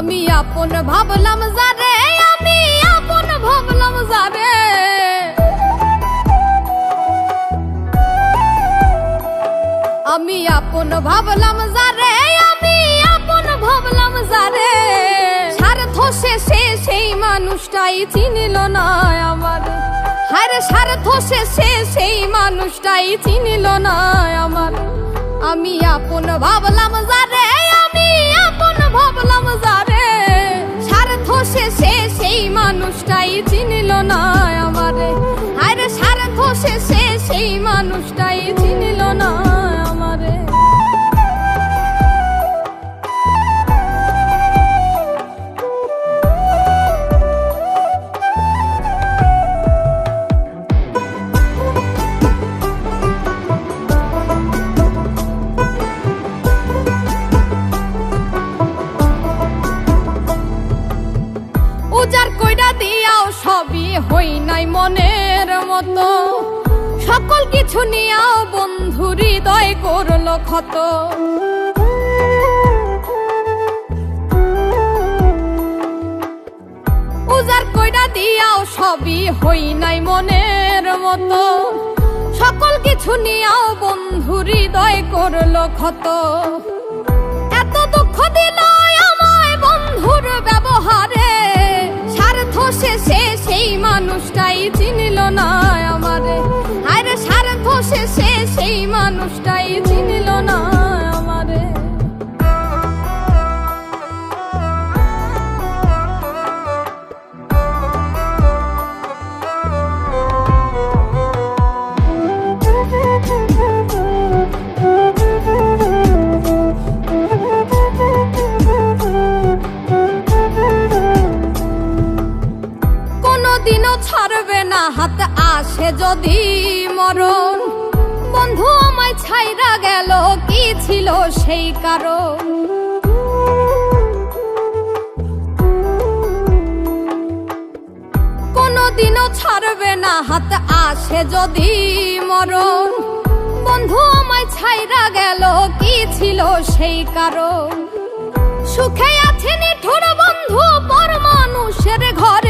আমি আপন ভাবলাম যারে আমি আপন ভাবলাম যারে আমি আপন ভাবলাম যারে আমি আপন ভাবলাম যারে স্বার্থ সে সেই মানুষটাই চিনিল না আমার। হারে স্বার্থ সে সেই মানুষটাই চিনিল না আমার। আমি আপন ভাবলাম যারে আমি আপন ভাবলাম চিনিল না আমারে। আরে স্বার্থ সে সেই মানুষটাই চিনিল না। হই নাই মনের মতো। সকল কিছু নিয়াও বন্ধু, হৃদয় করল ক্ষত। উজার কইরা দিয়াও সবই হই নাই মনের মতো। সকল কিছু নিয়াও বন্ধু, হৃদয় করল ক্ষত। এত দুঃখ দিল আমায় বন্ধুর ব্যবহারে। সেই মানুষটাই চিনিল না আমারে। আরে স্বার্থ শেষে সেই মানুষটাই চিনিল না। ছাড়বে না, হাত আসে যদি মরণ। বন্ধু আমায় ছাইরা গেল, কি ছিল সেই কারণ? কোনোদিনও ছাড়বে না, হাতে আসে যদি মরণ। বন্ধু আমায় ছাইরা গেল, কি ছিল সেই কারণ? সুখে আছে নিঠুর বন্ধু পর মানুষের ঘরে।